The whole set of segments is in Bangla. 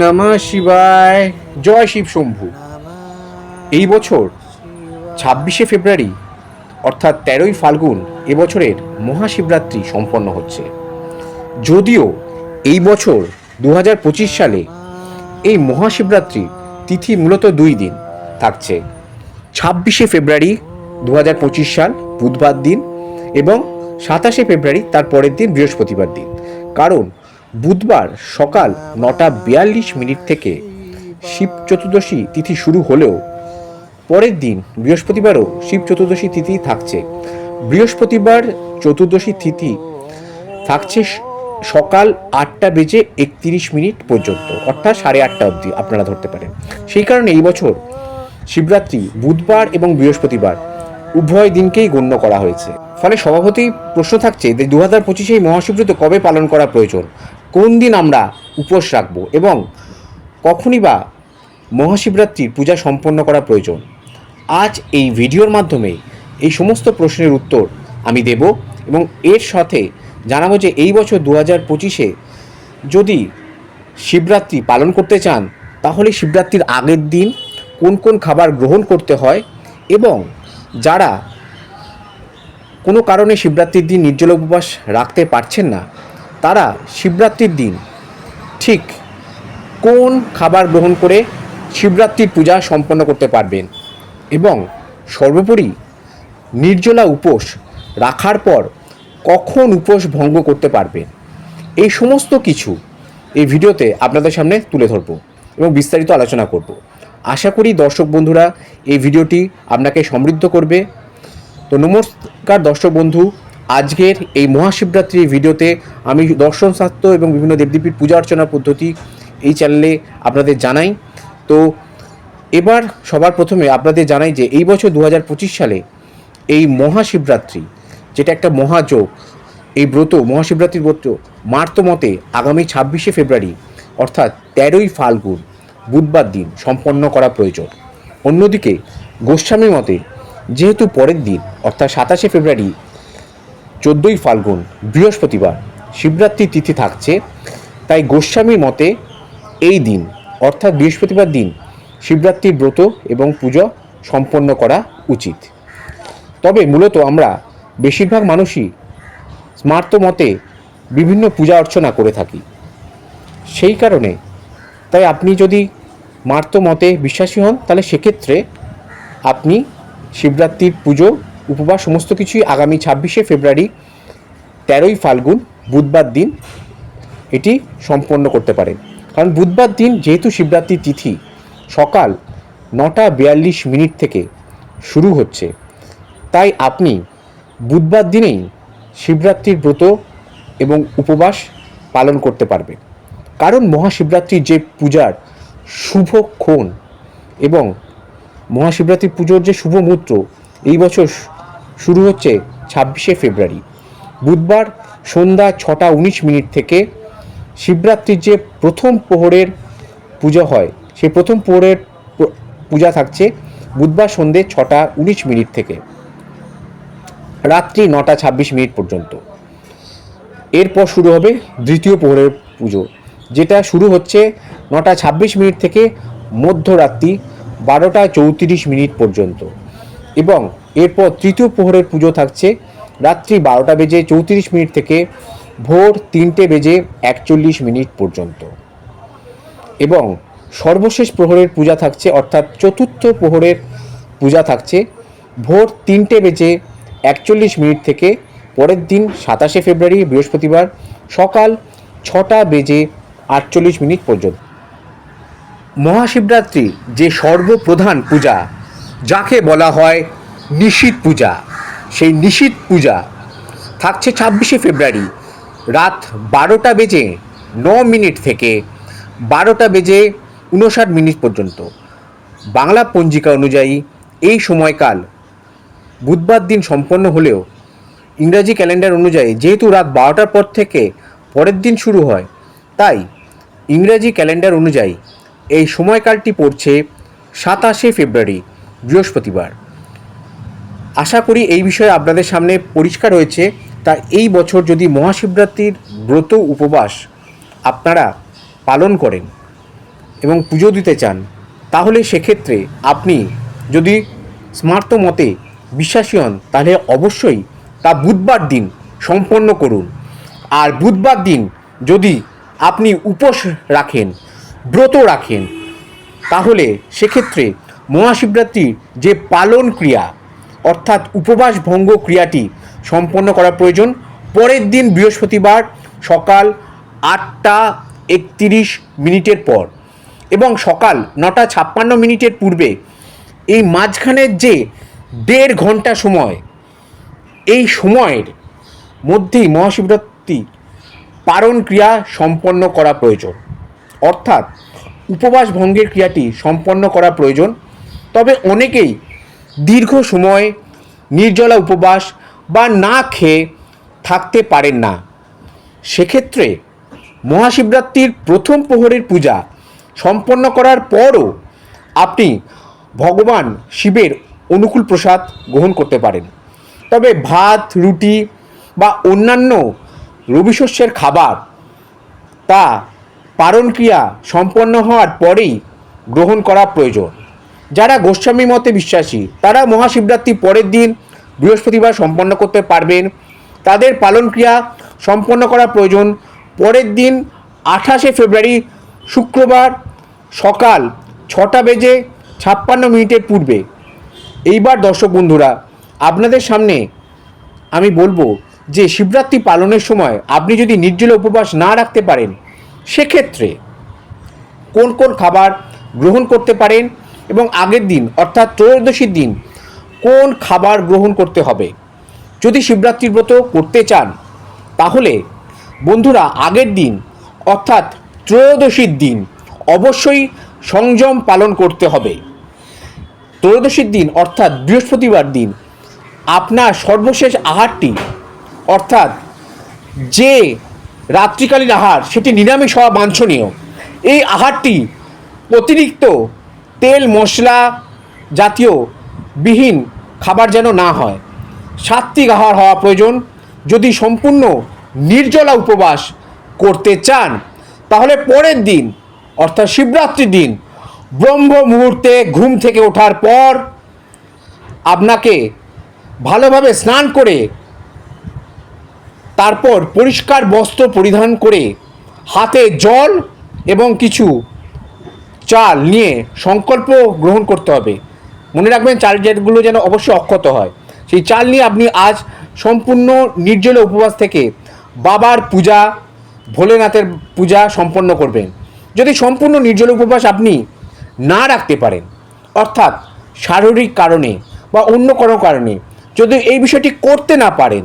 নমঃ শিবায়। জয় শিব শম্ভু। এই বছর ছাব্বিশে ফেব্রুয়ারি, অর্থাৎ তেরোই ফাল্গুন, এবছরের মহাশিবরাত্রি সম্পন্ন হচ্ছে। যদিও এই বছর দু হাজার পঁচিশ সালে এই মহাশিবরাত্রি তিথি মূলত দুই দিন থাকছে। ছাব্বিশে ফেব্রুয়ারি দু সাল, বুধবার দিন এবং সাতাশে ফেব্রুয়ারি তার পরের দিন বৃহস্পতিবার দিন। কারণ বুধবার সকাল নটা বিয়াল্লিশ মিনিট থেকে শিব চতুর্দশী তিথি শুরু হলেও পরের দিন বৃহস্পতিবারও শিব চতুর্দশী তিথি থাকছে। বৃহস্পতিবার চতুর্দশী তিথি থাকছে সকাল আটটা বেজে একত্রিশ মিনিট পর্যন্ত, অর্থাৎ সাড়ে আটটা অবধি আপনারা ধরতে পারেন। সেই কারণে এই বছর শিবরাত্রি বুধবার এবং বৃহস্পতিবার উভয় দিনকেই গণ্য করা হয়েছে। ফলে সভাপতি প্রশ্ন থাকছে যে দু হাজার পঁচিশে এই মহাশিবরাত্রি কবে পালন করা প্রয়োজন? কোন দিন আমরা উপোস রাখব এবং কখনই বা মহাশিবরাত্রির পূজা সম্পন্ন করা প্রয়োজন? আজ এই ভিডিওর মাধ্যমে এই সমস্ত প্রশ্নের উত্তর আমি দেব এবং এর সাথে জানাব যে এই বছর দু হাজার পঁচিশে যদি শিবরাত্রি পালন করতে চান, তাহলে শিবরাত্রির আগের দিন কোন কোন খাবার গ্রহণ করতে হয় এবং যারা কোনো কারণে শিবরাত্রির দিন নির্জল উপবাস রাখতে পারছেন না তারা শিবরাত্রির দিন ঠিক কোন খাবার গ্রহণ করে শিবরাত্রির পূজা সম্পন্ন করতে পারবেন? এবং সর্বোপরি নির্জলা উপোস রাখার পর কখন উপোস ভঙ্গ করতে পারবেন? এই সমস্ত কিছু এই ভিডিওতে আপনাদের সামনে তুলে ধরব এবং বিস্তারিত আলোচনা করব। আশা করি দর্শক বন্ধুরা এই ভিডিওটি আপনাকে সমৃদ্ধ করবে। তো নমস্কার দর্শক বন্ধু আজকের এই মহাশিবরাত্রির ভিডিওতে আমি দর্শন শাস্ত্র এবং বিভিন্ন দেবদেবীর পূজা অর্চনা পদ্ধতি এই চ্যানেলে আপনাদের জানাই। তো এবার সবার প্রথমে আপনাদের জানাই যে এই বছর দু হাজার পঁচিশ সালে এই মহাশিবরাত্রি, যেটা একটা মহাযোগ, এই ব্রত, মহাশিবরাত্রির ব্রত, মার্ত মতে আগামী ছাব্বিশে ফেব্রুয়ারি, অর্থাৎ তেরোই ফাল্গুন, বুধবার দিন সম্পন্ন করা প্রয়োজন। অন্যদিকে গোস্বামী মতে যেহেতু পরের দিন, অর্থাৎ সাতাশে ফেব্রুয়ারি চোদ্দোই ফাল্গুন, বৃহস্পতিবার। শিবরাত্রি তিথি থাকছে, তাই গোস্বামীর মতে এই দিন, অর্থাৎ বৃহস্পতিবার দিন, শিবরাত্রির ব্রত এবং পুজো সম্পন্ন করা উচিত। তবে মূলত আমরা বেশিরভাগ মানুষই স্মার্ত মতে বিভিন্ন পূজা অর্চনা করে থাকি। সেই কারণে, তাই আপনি যদি মার্ত মতে বিশ্বাসী হন, তাহলে সেক্ষেত্রে আপনি শিবরাত্রির পুজো উপবাস সমস্ত কিছুই আগামী ছাব্বিশে ফেব্রুয়ারি তেরোই ফাল্গুন, বুধবার দিন এটি সম্পন্ন করতে পারেন। কারণ বুধবার দিন যেহেতু শিবরাত্রির তিথি, সকাল নটা বিয়াল্লিশ মিনিট থেকে শুরু হচ্ছে। তাই আপনি বুধবার দিনেই শিবরাত্রির ব্রত এবং উপবাস পালন করতে পারবেন। কারণ মহাশিবরাত্রির যে পূজার শুভ শুভক্ষণ এবং মহাশিবরাত্রি পুজোর যে শুভ মুহূর্ত, এই বছর শুরু হচ্ছে ছাব্বিশে ফেব্রুয়ারি। বুধবার সন্ধ্যা ছটা উনিশ মিনিট থেকে শিবরাত্রির যে প্রথম প্রহরের পুজো হয়, সেই প্রথম প্রহরের প- পূজা থাকছে বুধবার সন্ধে ছটা উনিশ মিনিট থেকে। রাত্রি নটা ছাব্বিশ মিনিট পর্যন্ত। এরপর শুরু হবে দ্বিতীয় প্রহরের পুজো, যেটা শুরু হচ্ছে নটা ছাব্বিশ মিনিট থেকে মধ্যরাত্রি বারোটা চৌত্রিশ মিনিট পর্যন্ত। এবং এরপর তৃতীয় প্রহরের পুজো থাকছে। রাত্রি বারোটা বেজে চৌত্রিশ মিনিট থেকে ভোর তিনটে বেজে একচল্লিশ মিনিট পর্যন্ত। এবং সর্বশেষ প্রহরের পূজা থাকছে, অর্থাৎ চতুর্থ প্রহরের পূজা থাকছে ভোর তিনটে বেজে একচল্লিশ মিনিট থেকে পরের দিন সাতাশে ফেব্রুয়ারি, বৃহস্পতিবার সকাল ছটা বেজে আটচল্লিশ মিনিট পর্যন্ত। মহাশিবরাত্রি যে সর্বপ্রধান পূজা, যাকে বলা হয় নিশীত পূজা। সেই নিশীত পূজা থাকছে ছাব্বিশে ফেব্রুয়ারি। রাত বারোটা বেজে ন মিনিট থেকে বারোটা বেজে উনষাট মিনিট পর্যন্ত। বাংলা পঞ্জিকা অনুযায়ী এই সময়কাল বুধবার দিন সম্পন্ন হলেও ইংরাজি ক্যালেন্ডার অনুযায়ী যেহেতু রাত বারোটার পর থেকে পরের দিন শুরু হয়, তাই ইংরাজি ক্যালেন্ডার অনুযায়ী এই সময়কালটি পড়ছে সাতাশে ফেব্রুয়ারি, বৃহস্পতিবার। আশা করি এই বিষয়ে আপনাদের সামনে পরিষ্কার হয়েছে। তা এই বছর যদি মহাশিবরাত্রির ব্রত উপবাস আপনারা পালন করেন এবং পুজো দিতে চান, তাহলে সেক্ষেত্রে আপনি যদি স্মার্ত মতে বিশ্বাসী হন, তাহলে অবশ্যই তা বুধবার দিন সম্পন্ন করুন। আর বুধবার দিন যদি আপনি উপোস রাখেন, ব্রত রাখেন, তাহলে সেক্ষেত্রে মহাশিবরাত্রির যে পালন ক্রিয়া অর্থাৎ উপবাস ভঙ্গ ক্রিয়াটি সম্পন্ন করা প্রয়োজন। পরের দিন বৃহস্পতিবার সকাল আটটা একতিরিশ মিনিটের পর এবং সকাল নটা ছাপ্পান্ন মিনিটের পূর্বে এই মাঝখানের যে দেড় ঘণ্টা সময়, এই সময়ের মধ্যেই মহাশিবরাত্রি পারণ ক্রিয়া সম্পন্ন করা প্রয়োজন। অর্থাৎ উপবাস ভঙ্গের ক্রিয়াটি সম্পন্ন করা প্রয়োজন। তবে অনেকেই দীর্ঘ সময় নির্জলা উপবাস বা না খেয়ে থাকতে পারেন না। সেক্ষেত্রে মহাশিবরাত্রির প্রথম প্রহরের পূজা সম্পন্ন করার পরও আপনি ভগবান শিবের অনুকূল প্রসাদ গ্রহণ করতে পারেন। তবে ভাত, রুটি বা অন্যান্য রবিশস্যের খাবার তা পারণ ক্রিয়া সম্পন্ন হওয়ার পরেই গ্রহণ করা প্রয়োজন। যারা গোস্বামী মতে বিশ্বাসী, তারা মহাশিবরাত্রির পরের দিন বৃহস্পতিবার সম্পন্ন করতে পারবেন। তাদের পালন ক্রিয়া সম্পন্ন করা প্রয়োজন। পরের দিন আঠাশে ফেব্রুয়ারি শুক্রবার সকাল ছটা বেজে ছাপ্পান্ন মিনিটের পূর্বে। এইবার দর্শক বন্ধুরা, আপনাদের সামনে আমি বলব যে শিবরাত্রি পালনের সময় আপনি যদি নির্জলা উপবাস না রাখতে পারেন, সেক্ষেত্রে কোন কোন খাবার গ্রহণ করতে পারেন এবং আগের দিন, অর্থাৎ ত্রয়োদশীর দিন, কোন খাবার গ্রহণ করতে হবে? যদি শিবরাত্রির ব্রত করতে চান, তাহলে বন্ধুরা, আগের দিন, অর্থাৎ ত্রয়োদশীর দিন, অবশ্যই সংযম পালন করতে হবে। ত্রয়োদশীর দিন, অর্থাৎ বৃহস্পতিবার দিন, আপনার সর্বশেষ আহারটি, অর্থাৎ যে রাত্রিকালীন আহার, সেটি নিরামিষ হওয়া বাঞ্ছনীয়। এই আহারটি অতিরিক্ত তেল, মশলা জাতীয় বিহীন খাবার যেন না হয়। সাত্বিক আহার হওয়া প্রয়োজন। যদি সম্পূর্ণ নির্জলা উপবাস করতে চান, তাহলে পরের দিন, অর্থাৎ শিবরাত্রির দিন, ব্রহ্ম মুহূর্তে ঘুম থেকে ওঠার পর আপনাকে ভালোভাবে স্নান করে, তারপর পরিষ্কার বস্ত্র পরিধান করে হাতে জল এবং কিছু চাল নিয়ে সংকল্প গ্রহণ করতে হবে। মনে রাখবেন চাল যেগুলো যেন অবশ্যই অক্ষত হয়। সেই চাল নিয়ে আপনি আজ সম্পূর্ণ নির্জল উপবাস থেকে বাবার পূজা, ভোলেনাথের পূজা সম্পন্ন করবেন। যদি সম্পূর্ণ নির্জল উপবাস আপনি না রাখতে পারেন, অর্থাৎ শারীরিক কারণে বা অন্য কোনো কারণে যদি এই বিষয়টি করতে না পারেন,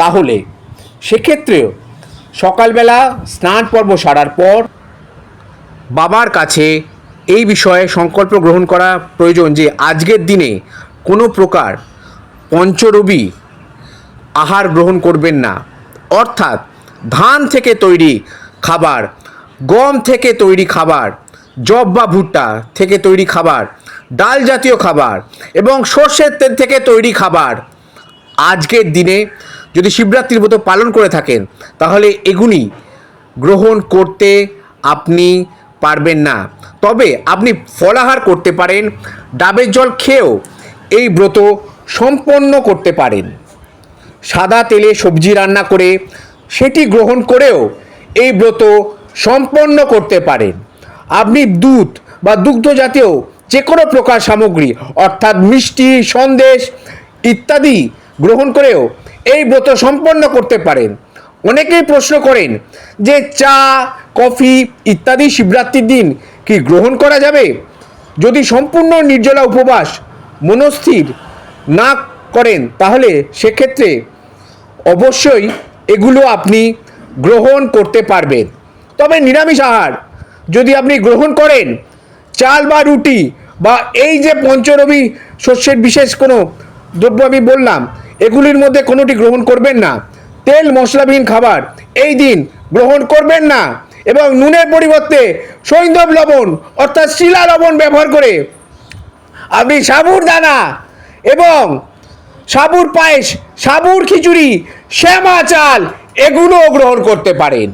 তাহলে সেক্ষেত্রেও সকালবেলা স্নান পর্ব সারার পর বাবার কাছে এই বিষয়ে সংকল্প গ্রহণ করা প্রয়োজন যে আজকের দিনে কোনো প্রকার পঞ্চরবি আহার গ্রহণ করবেন না। অর্থাৎ ধান থেকে তৈরি খাবার, গম থেকে তৈরি খাবার জব বা ভুট্টা থেকে তৈরি খাবার, ডাল জাতীয় খাবার এবং সর্ষের তেল থেকে তৈরি খাবার আজকের দিনে যদি শিবরাত্রির মতো পালন করে থাকেন, তাহলে এগুলি গ্রহণ করতে আপনি পারবেন না। তবে আপনি ফলাহার করতে পারেন, ডাবের জল খেয়েও এই ব্রত সম্পন্ন করতে পারেন। সাদা তেলে সবজি রান্না করে সেটি গ্রহণ করেও এই ব্রত সম্পন্ন করতে পারেন। আপনি দুধ বা দুগ্ধ জাতীয় যে কোনো প্রকার সামগ্রী, অর্থাৎ মিষ্টি, সন্দেশ ইত্যাদি গ্রহণ করেও এই ব্রত সম্পন্ন করতে পারেন। অনেকেই প্রশ্ন করেন যে চা কফি ইত্যাদি শিবরাত্রির দিন কি গ্রহণ করা যাবে? যদি সম্পূর্ণ নির্জলা উপবাস মনস্থির না করেন, তাহলে সেক্ষেত্রে অবশ্যই এগুলো আপনি গ্রহণ করতে পারবেন। তবে নিরামিষ আহার যদি আপনি গ্রহণ করেন, চাল বা রুটি বা এই যে পঞ্চরবি শস্যের বিশেষ কোনো দ্রব্য আমি বললাম, এগুলির মধ্যে কোনোটি গ্রহণ করবেন না। তেল মশলাবিহীন খাবার এই দিন গ্রহণ করবেন না। এবং নুনের পরিবর্তে সৈন্ধব লবণ, অর্থাৎ শিলা লবণ ব্যবহার করে আপনি সাবুর দানা এবং সাবুর পায়েস, সাবুর খিচুড়ি, শ্যামা চাল এগুলোও গ্রহণ করতে পারেন।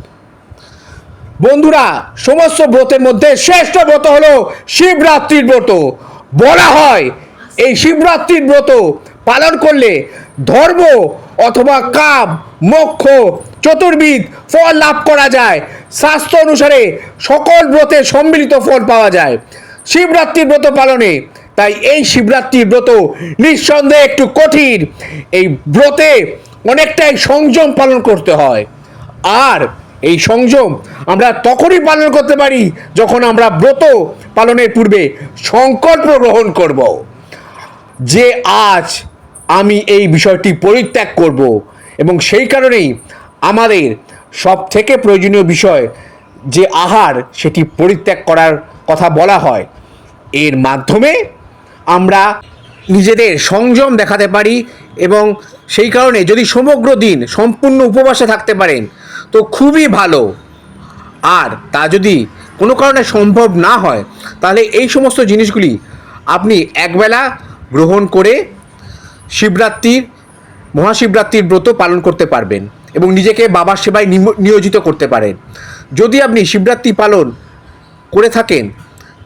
বন্ধুরা, সমস্ত ব্রতের মধ্যে শ্রেষ্ঠ ব্রত হলো শিবরাত্রির ব্রত। বলা হয়, এই শিবরাত্রির ব্রত পালন করলে ধর্ম অথবা কাম মোক্ষ চতুর্বিদ ফল লাভ করা যায়। স্বাস্থ্য অনুসারে সকল ব্রতের সম্মিলিত ফল পাওয়া যায়। শিবরাত্রির ব্রত পালনে। তাই এই শিবরাত্রির ব্রত নিঃসন্দেহে একটু কঠিন। এই ব্রতে অনেকটাই সংযম পালন করতে হয়। আর এই সংযম আমরা তখনই পালন করতে পারি যখন আমরা ব্রত পালনের পূর্বে সংকল্প গ্রহণ করব। যে আজ আমি এই বিষয়টি পরিত্যাগ করব। এবং সেই কারণেই আমাদের সব থেকে প্রয়োজনীয় বিষয় যে আহার সেটি পরিত্যাগ করার কথা বলা হয়। এর মাধ্যমে আমরা নিজেদের সংযম দেখাতে পারি এবং সেই কারণে যদি সমগ্র দিন সম্পূর্ণ উপবাসে থাকতে পারেন, তো খুবই ভালো। আর তা যদি কোনো কারণে সম্ভব না হয়, তাহলে এই সমস্ত জিনিসগুলি আপনি একবেলা গ্রহণ করে শিবরাত্রির মহাশিবরাত্রির ব্রত পালন করতে পারবেন এবং নিজেকে বাবার সেবায় নিয়োজিত করতে পারেন। যদি আপনি শিবরাত্রি পালন করে থাকেন,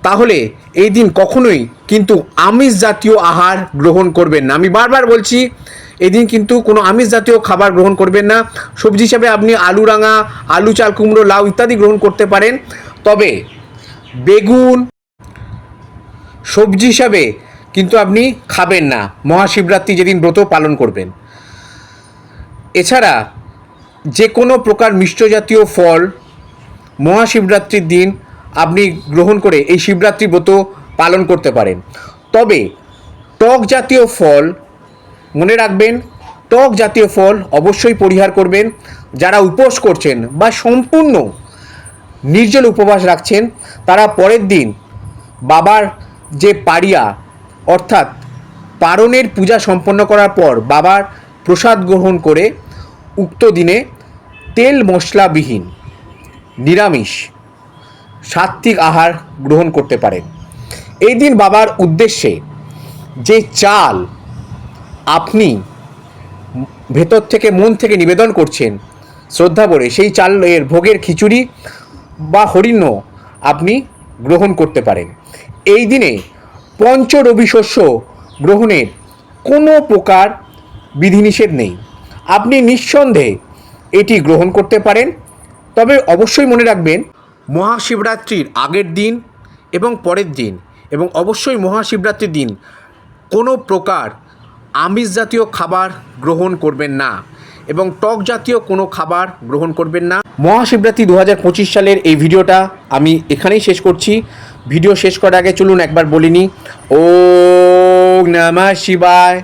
তাহলে এই দিন কখনোই কিন্তু আমিষ জাতীয় আহার গ্রহণ করবেন না। আমি বারবার বলছি, এই দিন কিন্তু কোনো আমিষ জাতীয় খাবার গ্রহণ করবেন না। সবজি হিসাবে আপনি আলু রাঙা, আলু, চাল, কুমড়ো, লাউ ইত্যাদি গ্রহণ করতে পারেন। তবে বেগুন, সবজি হিসাবে কিন্তু আপনি খাবেন না। মহাশিবরাত্রি যেদিন ব্রত পালন করবেন। এছাড়া যে কোনো প্রকার মিষ্ট জাতীয় ফল, মহাশিবরাত্রির দিন আপনি গ্রহণ করে এই শিবরাত্রি ব্রত পালন করতে পারেন। তবে টক জাতীয় ফল মনে রাখবেন, টক জাতীয় ফল অবশ্যই পরিহার করবেন। যারা উপোস করছেন বা সম্পূর্ণ নির্জল উপবাস রাখছেন, তারা পরের দিন বাবার যে পারিয়া অর্থাৎ পারণের পূজা সম্পন্ন করার পর বাবার প্রসাদ গ্রহণ করে উক্ত দিনে তেল মশলাবিহীন, নিরামিষ, সাত্ত্বিক আহার গ্রহণ করতে পারেন। এই দিন বাবার উদ্দেশ্যে যে চাল আপনি ভেতর থেকে মন থেকে নিবেদন করছেন, শ্রদ্ধা করে সেই চালের ভোগের খিচুড়ি বা হরিণ্য আপনি গ্রহণ করতে পারেন। এই দিনে পঞ্চ রবি শস্য গ্রহণের কোনো প্রকার বিধিনিষেধ নেই। আপনি নিঃসন্দেহে এটি গ্রহণ করতে পারেন। তবে অবশ্যই মনে রাখবেন, মহাশিবরাত্রির আগের দিন এবং পরের দিন এবং অবশ্যই মহাশিবরাত্রির দিন কোনো প্রকার আমিষ জাতীয় খাবার গ্রহণ করবেন না এবং টক জাতীয় কোনো খাবার গ্রহণ করবেন না। মহাশিবরাত্রি দু হাজার পঁচিশ সালের এই ভিডিওটা আমি এখানেই শেষ করছি। ভিডিও শেষ করার আগে চলুন একবার বলিনি, ও নমঃ শিবায়।